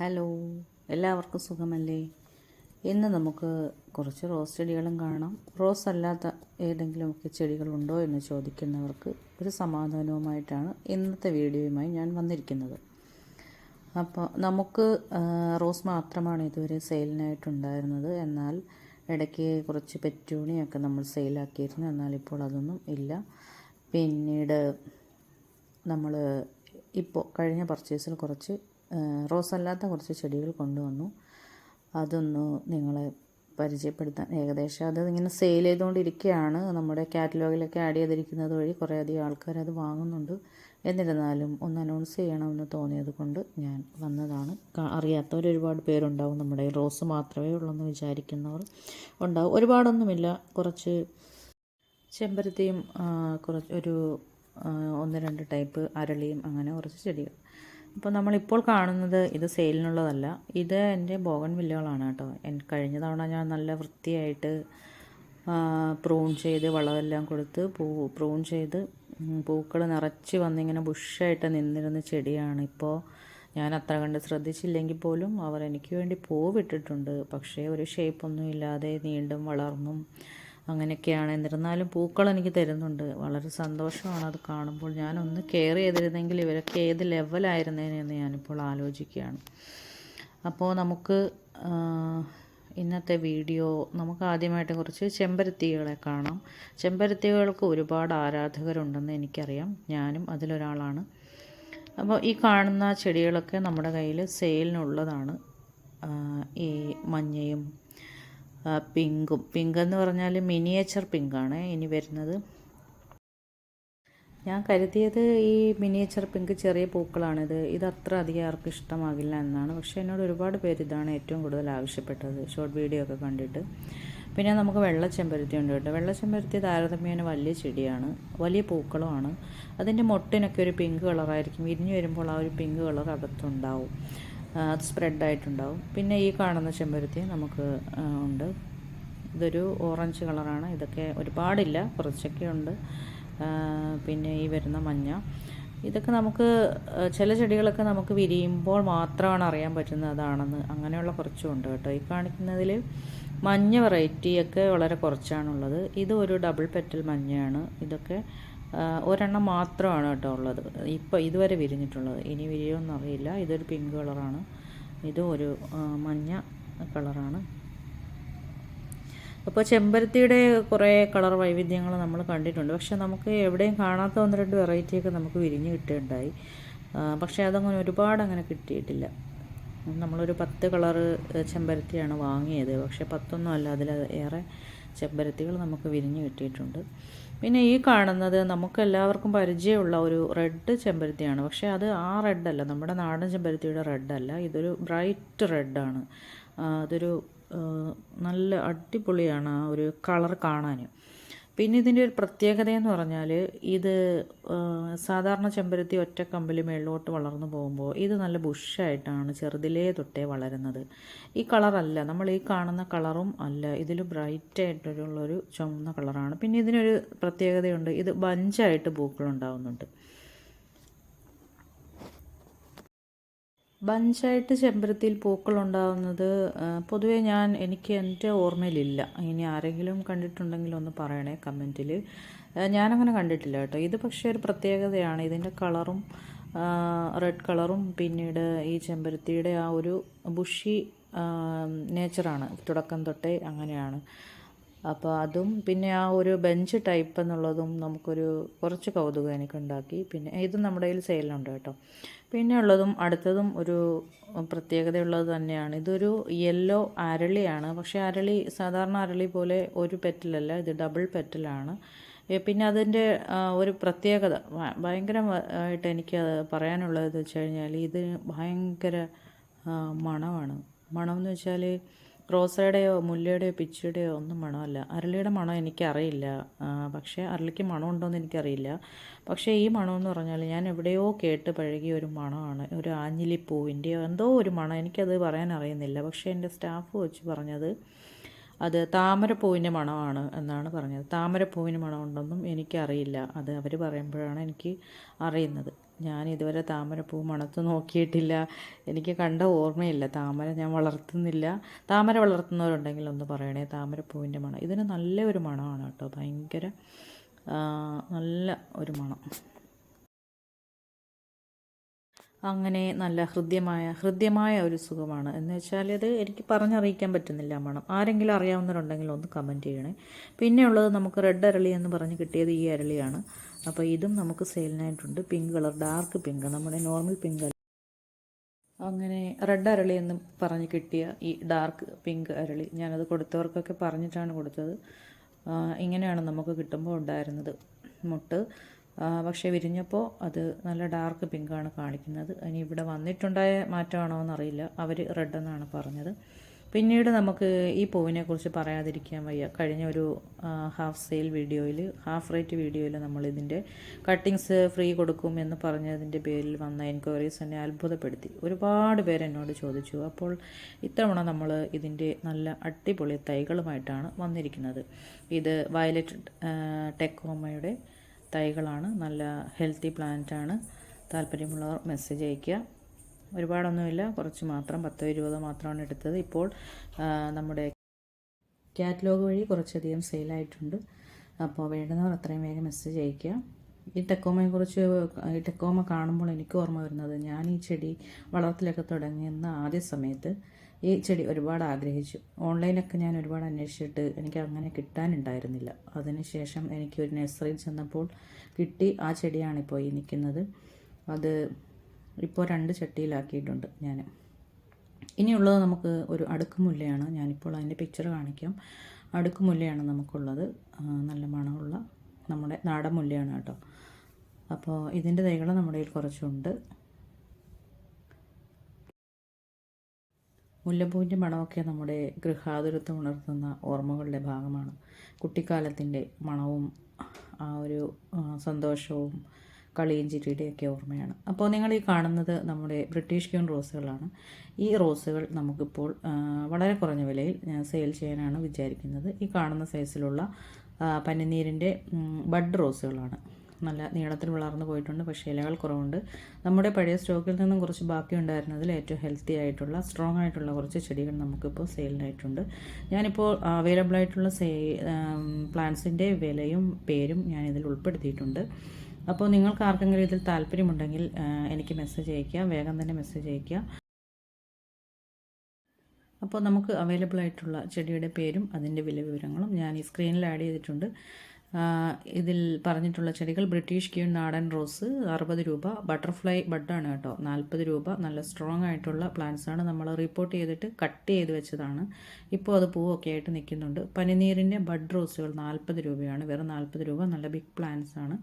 Hello എല്ലാവർക്കും സുഖമല്ലേ? ഇന്ന് നമുക്ക് കുറച്ച് റോസ് ചെടികളും കാണാം. റോസ് അല്ലാത്ത ഏതെങ്കിലുമൊക്കെ ചെടികളുണ്ടോ എന്ന് ചോദിക്കുന്നവർക്ക് ഒരു സമാധാനവുമായിട്ടാണ് ഇന്നത്തെ വീഡിയോയുമായി ഞാൻ വന്നിരിക്കുന്നത്. അപ്പോൾ നമുക്ക് റോസ് മാത്രമാണ് ഇതുവരെ സെയിലിനായിട്ടുണ്ടായിരുന്നത് എന്നാൽ ഇടയ്ക്ക് കുറച്ച് പെറ്റൂണിയൊക്കെ നമ്മൾ സെയിലാക്കിയിരുന്നു എന്നാൽ ഇപ്പോൾ അതൊന്നും ഇല്ല. പിന്നീട് നമ്മൾ ഇപ്പോൾ കഴിഞ്ഞ പർച്ചേസിൽ കുറച്ച് റോസ് അല്ലാത്ത കുറച്ച് ചെടികൾ കൊണ്ടുവന്നു. അതൊന്ന് നിങ്ങളെ പരിചയപ്പെടുത്താൻ ഏകദേശം അത് ഇങ്ങനെ സെയിൽ ചെയ്തുകൊണ്ടിരിക്കുകയാണ്. നമ്മുടെ കാറ്റലോഗിലൊക്കെ ആഡ് ചെയ്തിരിക്കുന്നത് വഴി കുറേയധികം ആൾക്കാർ അത് വാങ്ങുന്നുണ്ട്. എന്നിരുന്നാലും ഒന്ന് അനൗൺസ് ചെയ്യണമെന്ന് തോന്നിയത് കൊണ്ട് ഞാൻ വന്നതാണ്. അറിയാത്തവർ ഒരുപാട് പേരുണ്ടാവും. നമ്മുടെ റോസ് മാത്രമേ ഉള്ളൂ എന്ന് വിചാരിക്കുന്നവർ ഉണ്ടാവും. ഒരുപാടൊന്നുമില്ല. കുറച്ച് ചെമ്പരത്തിയും കുറച്ച് ഒരു ഒന്ന് രണ്ട് ടൈപ്പ് അരളിയും അങ്ങനെ കുറച്ച് ചെടികൾ. അപ്പോൾ നമ്മളിപ്പോൾ കാണുന്നത് ഇത് സെയിലിനുള്ളതല്ല. ഇത് എന്റെ ബോഗൻ വില്ലകളാണ് കേട്ടോ. കഴിഞ്ഞ തവണ ഞാൻ നല്ല വൃത്തിയായിട്ട് പ്രൂൺ ചെയ്ത് വളമെല്ലാം കൊടുത്ത് പൂ പ്രൂൺ ചെയ്ത് പൂക്കൾ നിറച്ച് വന്നിങ്ങനെ ബുഷായിട്ട് നിന്നിരുന്ന ചെടിയാണ്. ഇപ്പോൾ ഞാൻ അത്ര കണ്ട് ശ്രദ്ധിച്ചില്ലെങ്കിൽ പോലും അവർ എനിക്ക് വേണ്ടി പൂവിട്ടിട്ടുണ്ട്. പക്ഷേ ഒരു ഷേപ്പൊന്നും ഇല്ലാതെ നീണ്ടും വളർന്നും അങ്ങനെയൊക്കെയാണ്. എന്നിരുന്നാലും പൂക്കൾ എനിക്ക് തരുന്നുണ്ട്. വളരെ സന്തോഷമാണ് അത് കാണുമ്പോൾ. ഞാനൊന്ന് കെയർ ചെയ്തിരുന്നെങ്കിൽ ഇവരൊക്കെ ഏത് ലെവലായിരുന്നേനെന്ന് ഞാനിപ്പോൾ ആലോചിക്കുകയാണ്. അപ്പോൾ നമുക്ക് ഇന്നത്തെ വീഡിയോ നമുക്ക് ആദ്യമായിട്ട് കുറച്ച് ചെമ്പരത്തികളെ കാണാം. ചെമ്പരത്തികൾക്ക് ഒരുപാട് ആരാധകരുണ്ടെന്ന് എനിക്കറിയാം. ഞാനും അതിലൊരാളാണ്. അപ്പോൾ ഈ കാണുന്ന ചെടികളൊക്കെ നമ്മുടെ കയ്യിൽ സെയിലിനുള്ളതാണ് ഈ മഞ്ഞയും പിങ്കും പിങ്ക്. എന്ന് പറഞ്ഞാൽ മിനിയേച്ചർ പിങ്കാണ് ഇനി വരുന്നത്. ഞാൻ കരുതിയത് ഈ മിനിയേച്ചർ പിങ്ക് ചെറിയ പൂക്കളാണിത്. ഇത് അത്ര അധികം ആർക്കും ഇഷ്ടമാകില്ല എന്നാണ്. പക്ഷേ എന്നോട് ഒരുപാട് പേര് ഇതാണ് ഏറ്റവും കൂടുതൽ ആവശ്യപ്പെട്ടത് ഷോർട്ട് വീഡിയോ ഒക്കെ കണ്ടിട്ട്. പിന്നെ നമുക്ക് വെള്ളച്ചെമ്പരത്തി ഉണ്ട് കേട്ടോ. വെള്ളച്ചെമ്പരത്തി താരതമ്യേന വലിയ ചെടിയാണ്. വലിയ പൂക്കളുമാണ്. അതിന്റെ മൊട്ടിനൊക്കെ ഒരു പിങ്ക് കളറായിരിക്കും. വിരിഞ്ഞ് വരുമ്പോൾ ആ ഒരു പിങ്ക് കളർ അകത്തുണ്ടാവും. അത് സ്പ്രെഡായിട്ടുണ്ടാവും. പിന്നെ ഈ കാണുന്ന ചെമ്പരത്തി നമുക്ക് ഉണ്ട്. ഇതൊരു ഓറഞ്ച് കളറാണ്. ഇതൊക്കെ ഒരുപാടില്ല കുറച്ചൊക്കെ ഉണ്ട് പിന്നെ ഈ വരുന്ന മഞ്ഞ. ഇതൊക്കെ നമുക്ക് ചില ചെടികളൊക്കെ നമുക്ക് വിരിയുമ്പോൾ മാത്രമാണ് അറിയാൻ പറ്റുന്നത് അതാണെന്ന്. അങ്ങനെയുള്ള കുറച്ചും ഉണ്ട് കേട്ടോ. ഈ കാണിക്കുന്നതിൽ മഞ്ഞ വെറൈറ്റിയൊക്കെ വളരെ കുറച്ചാണുള്ളത്. ഇത് ഒരു ഡബിൾ പെറ്റൽ മഞ്ഞയാണ്. ഇതൊക്കെ ഒരെണ്ണം മാത്രമാണ് കേട്ടോ ഉള്ളത്. ഇപ്പോൾ ഇതുവരെ വിരിഞ്ഞിട്ടുള്ളത്. ഇനി വിരിയുമെന്ന് അറിയില്ല. ഇതൊരു പിങ്ക് കളറാണ്. ഇതും ഒരു മഞ്ഞ കളറാണ്. അപ്പോൾ ചെമ്പരത്തിയുടെ കുറേ കളർ വൈവിധ്യങ്ങൾ നമ്മൾ കണ്ടിട്ടുണ്ട്. പക്ഷെ നമുക്ക് എവിടെയും കാണാത്ത ഒന്ന് രണ്ട് വെറൈറ്റിയൊക്കെ നമുക്ക് വിരിഞ്ഞ് കിട്ടുകയുണ്ടായി. പക്ഷേ അതങ്ങനെ ഒരുപാട് അങ്ങനെ കിട്ടിയിട്ടില്ല. നമ്മളൊരു പത്ത് കളറ് ചെമ്പരത്തിയാണ് വാങ്ങിയത്. പക്ഷേ പത്തൊന്നും അല്ല അതിൽ ഏറെ ചെമ്പരത്തികൾ നമുക്ക് വിരിഞ്ഞ് കിട്ടിയിട്ടുണ്ട്. പിന്നെ ഈ കാണുന്നത് നമുക്ക് എല്ലാവർക്കും പരിചയമുള്ള ഒരു റെഡ് ചെമ്പരത്തിയാണ്. പക്ഷേ അത് ആ റെഡ് അല്ല നമ്മുടെ നാടൻ ചെമ്പരത്തിയുടെ അല്ല. ഇതൊരു ബ്രൈറ്റ് റെഡാണ്. അതൊരു നല്ല അടിപൊളിയാണ് ആ ഒരു കളർ കാണാൻ പിന്നെ ഇതിന്റെ ഒരു പ്രത്യേകത എന്ന് പറഞ്ഞാൽ ഇത് സാധാരണ ചെമ്പരത്തി ഒറ്റ കമ്പിൽ മേളിലോട്ട് വളർന്നു പോകുമ്പോൾ ഇത് നല്ല ബുഷായിട്ടാണ് ചെറുതിലേ തൊട്ടേ വളരുന്നത്. ഈ കളറല്ല നമ്മൾ ഈ കാണുന്ന കളറും അല്ല ഇതിൽ ബ്രൈറ്റ് ആയിട്ടുള്ളൊരു ചുവന്ന കളറാണ്. പിന്നെ ഇതിനൊരു പ്രത്യേകതയുണ്ട് ഇത് ബഞ്ചായിട്ട് പൂക്കളുണ്ടാവുന്നുണ്ട്. ബഞ്ചായിട്ട് ചെമ്പരത്തിയിൽ പൂക്കൾ ഉണ്ടാകുന്നത് പൊതുവെ ഞാൻ എനിക്ക് എന്റെ ഓർമ്മയിലില്ല. ഇനി ആരെങ്കിലും കണ്ടിട്ടുണ്ടെങ്കിൽ ഒന്ന് പറയണേ കമന്റിൽ ഞാനങ്ങനെ കണ്ടിട്ടില്ല കേട്ടോ. ഇത് പക്ഷേ ഒരു പ്രത്യേകതയാണ്. ഇതിന്റെ കളറും റെഡ് കളറും പിന്നീട് ഈ ചെമ്പരത്തിയുടെ ആ ഒരു ബുഷി നേച്ചറാണ്. തുടക്കം തൊട്ടേ അങ്ങനെയാണ്. അപ്പോൾ അതും പിന്നെ ആ ഒരു ബെഞ്ച് ടൈപ്പ് എന്നുള്ളതും നമുക്കൊരു കുറച്ച് കൗതുകം എനിക്കുണ്ടാക്കി. പിന്നെ ഇതും നമ്മുടെ കയ്യിൽ സെയിലുണ്ട് കേട്ടോ. പിന്നെ ഉള്ളതും അടുത്തതും ഒരു പ്രത്യേകതയുള്ളത് തന്നെയാണ്. ഇതൊരു യെല്ലോ അരളിയാണ്. പക്ഷേ അരളി സാധാരണ അരളി പോലെ ഒരു പെറ്റലല്ല ഇത് ഡബിൾ പെറ്റലാണ്. പിന്നെ അതിന്റെ ഒരു പ്രത്യേകത ഭയങ്കരമായിട്ട് എനിക്ക് പറയാനുള്ളത് വെച്ച് കഴിഞ്ഞാൽ ഇത് ഭയങ്കര മണമാണ്. മണം എന്ന് വെച്ചാൽ റോസയുടെയോ മുല്ലയുടെയോ പിച്ചിയുടെയോ ഒന്നും മണമല്ല. അരളിയുടെ മണം എനിക്കറിയില്ല. പക്ഷേ അരളിക്ക് മണമുണ്ടോയെന്ന് എനിക്കറിയില്ല. പക്ഷേ ഈ മണം എന്ന് പറഞ്ഞാൽ ഞാൻ എവിടെയോ കേട്ട് പഴകിയ ഒരു മണമാണ്. ഒരു ആഞ്ഞിലിപ്പൂവിന്റെയോ എന്തോ ഒരു മണം. എനിക്കത് പറയാൻ അറിയുന്നില്ല. പക്ഷേ എന്റെ സ്റ്റാഫ് വെച്ച് പറഞ്ഞത് അത് താമരപ്പൂവിന്റെ മണമാണ് എന്നാണ് പറഞ്ഞത്. താമരപ്പൂവിന് മണമുണ്ടെന്നും എനിക്കറിയില്ല. അത് അവർ പറയുമ്പോഴാണ് എനിക്ക് അറിയുന്നത്. ഞാൻ ഇതുവരെ താമരപ്പൂ മണത്ത് നോക്കിയിട്ടില്ല. എനിക്ക് കണ്ട ഓർമ്മയില്ല. താമര ഞാൻ വളർത്തുന്നില്ല. താമര വളർത്തുന്നവരുണ്ടെങ്കിൽ ഒന്ന് പറയണേ. താമരപ്പൂവിന്റെ മണം. ഇതിന് നല്ല ഒരു മണമാണ് കേട്ടോ. ഭയങ്കര നല്ല ഒരു മണം. അങ്ങനെ നല്ല ഹൃദ്യമായ ഹൃദ്യമായ ഒരു സുഖമാണ്. എന്ന് വെച്ചാൽ ഇത് എനിക്ക് പറഞ്ഞറിയിക്കാൻ പറ്റുന്നില്ല മണം. ആരെങ്കിലും അറിയാവുന്നവരുണ്ടെങ്കിൽ ഒന്ന് കമന്റ് ചെയ്യണേ. പിന്നെയുള്ളത് നമുക്ക് റെഡ് അരളി എന്ന് പറഞ്ഞ് കിട്ടിയത് ഈ അരളിയാണ്. അപ്പോൾ ഇതും നമുക്ക് സെയിലിനായിട്ടുണ്ട്. പിങ്ക് കളർ ഡാർക്ക് പിങ്ക് നമ്മുടെ നോർമൽ പിങ്ക് അല്ല? അങ്ങനെ റെഡ് അരളി എന്ന് പറഞ്ഞ് കിട്ടിയ ഈ ഡാർക്ക് പിങ്ക് അരളി ഞാനത് കൊടുത്തവർക്കൊക്കെ പറഞ്ഞിട്ടാണ് കൊടുത്തത്. ഇങ്ങനെയാണ് നമുക്ക് കിട്ടുമ്പോൾ ഉണ്ടായിരുന്നത് മുട്ട്. പക്ഷേ വിരിഞ്ഞപ്പോൾ അത് നല്ല ഡാർക്ക് പിങ്കാണ് കാണിക്കുന്നത്. ഇനി ഇവിടെ വന്നിട്ടുണ്ടായ മാറ്റമാണോ എന്നറിയില്ല. അവർ റെഡ് എന്നാണ് പറഞ്ഞത്. പിന്നീട് നമുക്ക് ഈ പൂവിനെക്കുറിച്ച് പറയാതിരിക്കാൻ വയ്യ. കഴിഞ്ഞ ഒരു ഹാഫ് സെയിൽ വീഡിയോയിൽ ഹാഫ് റേറ്റ് വീഡിയോയിൽ നമ്മൾ ഇതിന്റെ കട്ടിങ്സ് ഫ്രീ കൊടുക്കും എന്ന് പറഞ്ഞതിന്റെ പേരിൽ വന്ന എൻക്വയറീസ് എന്നെ അത്ഭുതപ്പെടുത്തി. ഒരുപാട് പേര് എന്നോട് ചോദിച്ചു. അപ്പോൾ ഇത്തവണ നമ്മൾ ഇതിന്റെ നല്ല അടിപൊളി തൈകളുമായിട്ടാണ് വന്നിരിക്കുന്നത്. ഇത് വയലറ്റ് ടെക്കോമയുടെ തൈകളാണ്. നല്ല ഹെൽത്തി പ്ലാന്റ് ആണ്. താല്പര്യമുള്ളവർ മെസ്സേജ് അയയ്ക്കുക. ഒരുപാടൊന്നുമില്ല. കുറച്ച് മാത്രം പത്തോ ഇരുപതോ മാത്രമാണ് എടുത്തത്. ഇപ്പോൾ നമ്മുടെ കാറ്റലോഗ് വഴി കുറച്ചധികം സെയിലായിട്ടുണ്ട് അപ്പോൾ വേണ്ടുന്നവർ അത്രയും വേഗം മെസ്സേജ് അയയ്ക്കുക. ഈ ടെക്കോമയെക്കുറിച്ച് ഈ ടെക്കോമ കാണുമ്പോൾ എനിക്ക് ഓർമ്മ വരുന്നത് ഞാൻ ഈ ചെടി വളർത്തലൊക്കെ തുടങ്ങിയെന്ന ആദ്യ സമയത്ത് ഈ ചെടി ഒരുപാട് ആഗ്രഹിച്ചു. ഓൺലൈനൊക്കെ ഞാൻ ഒരുപാട് അന്വേഷിച്ചിട്ട് എനിക്ക് അങ്ങനെ കിട്ടാനുണ്ടായിരുന്നില്ല. അതിനുശേഷം എനിക്ക് ഒരു നഴ്സറിയിൽ ചെന്നപ്പോൾ കിട്ടി. ആ ചെടിയാണിപ്പോൾ ഈ നിൽക്കുന്നത്. അത് ഇപ്പോൾ രണ്ട് ചട്ടിയിലാക്കിയിട്ടുണ്ട് ഞാൻ. ഇനിയുള്ളത് നമുക്ക് ഒരു അടുക്കുമുല്ലയാണ്. ഞാനിപ്പോൾ അതിന്റെ പിക്ചർ കാണിക്കാം. അടുക്കുമുല്ലയാണ് നമുക്കുള്ളത്. നല്ല മണമുള്ള നമ്മുടെ നാടൻ മുല്ലയാണ് കേട്ടോ. അപ്പോൾ ഇതിന്റെ തൈകൾ നമ്മുടെ കയ്യിൽ കുറച്ചുണ്ട്. മുല്ലപ്പൂവിന്റെ മണമൊക്കെ നമ്മുടെ ഗൃഹാതുരത്വം ഉണർത്തുന്ന ഓർമ്മകളുടെ ഭാഗമാണ്. കുട്ടിക്കാലത്തിന്റെ മണവും ആ ഒരു സന്തോഷവും കളിയും ചിരിയുടെയൊക്കെ ഓർമ്മയാണ്. അപ്പോൾ നിങ്ങൾ ഈ കാണുന്നത് നമ്മുടെ ബ്രിട്ടീഷ് ക്യൂൺ റോസുകളാണ് ഈ റോസുകൾ നമുക്കിപ്പോൾ വളരെ കുറഞ്ഞ വിലയിൽ സെയിൽ ചെയ്യാനാണ് വിചാരിക്കുന്നത്. ഈ കാണുന്ന സൈസിലുള്ള പനിനീരിന്റെ ബഡ് റോസുകളാണ് നല്ല നീളത്തിൽ വളർന്നു പോയിട്ടുണ്ട് പക്ഷേ ഇലകൾ കുറവുണ്ട്. നമ്മുടെ പഴയ സ്റ്റോക്കിൽ നിന്നും കുറച്ച് ബാക്കി ഉണ്ടായിരുന്നതിൽ ഏറ്റവും ഹെൽത്തി ആയിട്ടുള്ള സ്ട്രോങ് ആയിട്ടുള്ള കുറച്ച് ചെടികൾ നമുക്കിപ്പോൾ സെയിലിനായിട്ടുണ്ട് ഞാനിപ്പോൾ അവൈലബിൾ ആയിട്ടുള്ള സേ പ്ലാന്റ്സിന്റെ വിലയും പേരും ഞാൻ ഇതിൽ ഉൾപ്പെടുത്തിയിട്ടുണ്ട്. അപ്പോൾ നിങ്ങൾക്ക് ആർക്കെങ്കിലും ഇതിൽ താല്പര്യമുണ്ടെങ്കിൽ എനിക്ക് മെസ്സേജ് അയയ്ക്കുക. വേഗം തന്നെ മെസ്സേജ് അയയ്ക്കുക. അപ്പോൾ നമുക്ക് അവൈലബിൾ ആയിട്ടുള്ള ചെടിയുടെ പേരും അതിന്റെ വില വിവരങ്ങളും ഞാൻ ഈ സ്ക്രീനിൽ ആഡ് ചെയ്തിട്ടുണ്ട്. ഇതിൽ പറഞ്ഞിട്ടുള്ള ചെടികൾ ബ്രിട്ടീഷ് ക്യൂൺ നാടൻ റോസ് അറുപത് രൂപ ബട്ടർഫ്ലൈ ബഡാണ് കേട്ടോ നാൽപ്പത് രൂപ. നല്ല സ്ട്രോങ് ആയിട്ടുള്ള പ്ലാന്റ്സ് ആണ്. നമ്മൾ റിപ്പോർട്ട് ചെയ്തിട്ട് കട്ട് ചെയ്ത് വെച്ചതാണ്. ഇപ്പോൾ അത് പൂവൊക്കെ ആയിട്ട് നിൽക്കുന്നുണ്ട്. പനിനീരിന്റെ ബഡ് റോസുകൾ നാൽപ്പത് രൂപയാണ്. വെറും നാൽപ്പത് രൂപ. നല്ല ബിഗ് പ്ലാന്റ്സ് ആണ്.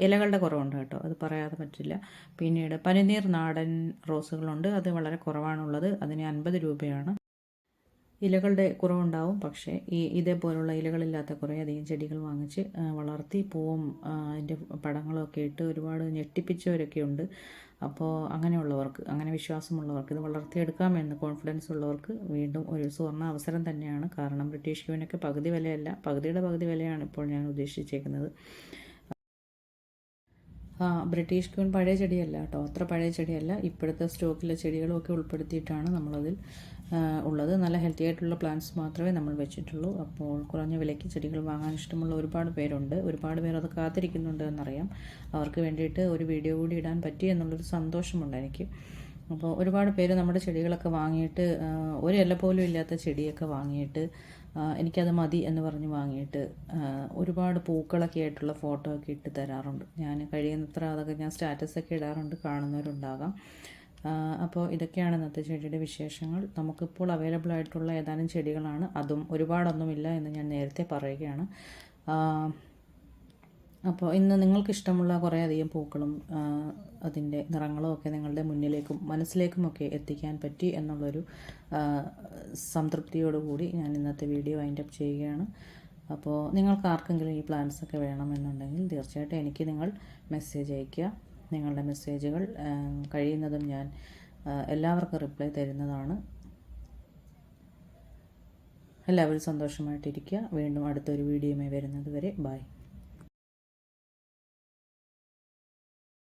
ഇലകളുടെ കുറവുണ്ട് കേട്ടോ. അത് പറയാതെ പറ്റില്ല. പിന്നീട് പനിനീർ നാടൻ റോസുകളുണ്ട്. അത് വളരെ കുറവാണുള്ളത്. അതിന് അൻപത് രൂപയാണ്. ഇലകളുടെ കുറവുണ്ടാവും. പക്ഷേ ഈ ഇതേപോലുള്ള ഇലകളില്ലാത്ത കുറേയധികം ചെടികൾ വാങ്ങിച്ച് വളർത്തി പൂവും അതിന്റെ പടങ്ങളൊക്കെ ഇട്ട് ഒരുപാട് ഞെട്ടിപ്പിച്ചവരൊക്കെ ഉണ്ട്. അപ്പോൾ അങ്ങനെയുള്ളവർക്ക് അങ്ങനെ വിശ്വാസമുള്ളവർക്ക് ഇത് വളർത്തിയെടുക്കാമെന്ന് കോൺഫിഡൻസ് ഉള്ളവർക്ക് വീണ്ടും ഒരു സുവർണ അവസരം തന്നെയാണ്. കാരണം ബ്രിട്ടീഷ് ക്യൂവിനൊക്കെ പകുതി വിലയല്ല പകുതിയുടെ പകുതി വിലയാണ് ഇപ്പോൾ ഞാൻ ഉദ്ദേശിച്ചേക്കുന്നത്. ബ്രിട്ടീഷ് ക്യൂൺ പഴയ ചെടിയല്ല കേട്ടോ. അത്ര പഴയ ചെടിയല്ല. ഇപ്പോഴത്തെ സ്റ്റോക്കിലെ ചെടികളൊക്കെ ഉൾപ്പെടുത്തിയിട്ടാണ് നമ്മളതിൽ ഉള്ളത്. നല്ല ഹെൽത്തി ആയിട്ടുള്ള പ്ലാന്റ്സ് മാത്രമേ നമ്മൾ വെച്ചിട്ടുള്ളൂ. അപ്പോൾ കുറഞ്ഞ വിലയ്ക്ക് ചെടികൾ വാങ്ങാൻ ഇഷ്ടമുള്ള ഒരുപാട് പേരുണ്ട്. ഒരുപാട് പേർ അത് കാത്തിരിക്കുന്നുണ്ട് എന്നറിയാം. അവർക്ക് വേണ്ടിയിട്ട് ഒരു വീഡിയോ കൂടി ഇടാൻ പറ്റി എന്നുള്ളൊരു സന്തോഷമുണ്ട് എനിക്ക്. അപ്പോൾ ഒരുപാട് പേര് നമ്മുടെ ചെടികളൊക്കെ വാങ്ങിയിട്ട് ഒരു ഇല പോലും ഇല്ലാത്ത ചെടിയൊക്കെ വാങ്ങിയിട്ട് എനിക്കത് മതി എന്ന് പറഞ്ഞ് വാങ്ങിയിട്ട് ഒരുപാട് പൂക്കളൊക്കെ ആയിട്ടുള്ള ഫോട്ടോ ഒക്കെ ഇട്ട് തരാറുണ്ട്. ഞാൻ കഴിയുന്നത്ര അതൊക്കെ ഞാൻ സ്റ്റാറ്റസൊക്കെ ഇടാറുണ്ട് കാണുന്നവരുണ്ടാകാം. അപ്പോൾ ഇതൊക്കെയാണ് ഇന്നത്തെ ചെടിയുടെ വിശേഷങ്ങൾ. നമുക്കിപ്പോൾ അവൈലബിൾ ആയിട്ടുള്ള ഏതാനും ചെടികളാണ്. അതും ഒരുപാടൊന്നുമില്ല എന്ന് ഞാൻ നേരത്തെ പറയുകയാണ്. അപ്പോൾ ഇന്ന് നിങ്ങൾക്കിഷ്ടമുള്ള കുറേ അധികം പൂക്കളും അതിന്റെ നിറങ്ങളും ഒക്കെ നിങ്ങളുടെ മുന്നിലേക്കും മനസ്സിലേക്കുമൊക്കെ എത്തിക്കാൻ പറ്റി എന്നുള്ളൊരു സംതൃപ്തിയോടുകൂടി ഞാൻ ഇന്നത്തെ വീഡിയോ വൈൻഡ് അപ്പ് ചെയ്യുകയാണ്. അപ്പോൾ നിങ്ങൾക്ക് ആർക്കെങ്കിലും ഈ പ്ലാൻസ് ഒക്കെ വേണമെന്നുണ്ടെങ്കിൽ തീർച്ചയായിട്ടും എനിക്ക് നിങ്ങൾ മെസ്സേജ് അയയ്ക്കുക. നിങ്ങളുടെ മെസ്സേജുകൾ കഴിയുന്നതും ഞാൻ എല്ലാവർക്കും റിപ്ലൈ തരുന്നതാണ്. എല്ലാവരും സന്തോഷമായിട്ടിരിക്കുക. വീണ്ടും അടുത്തൊരു വീഡിയോയുമായി വരുന്നത് വരെ ബൈ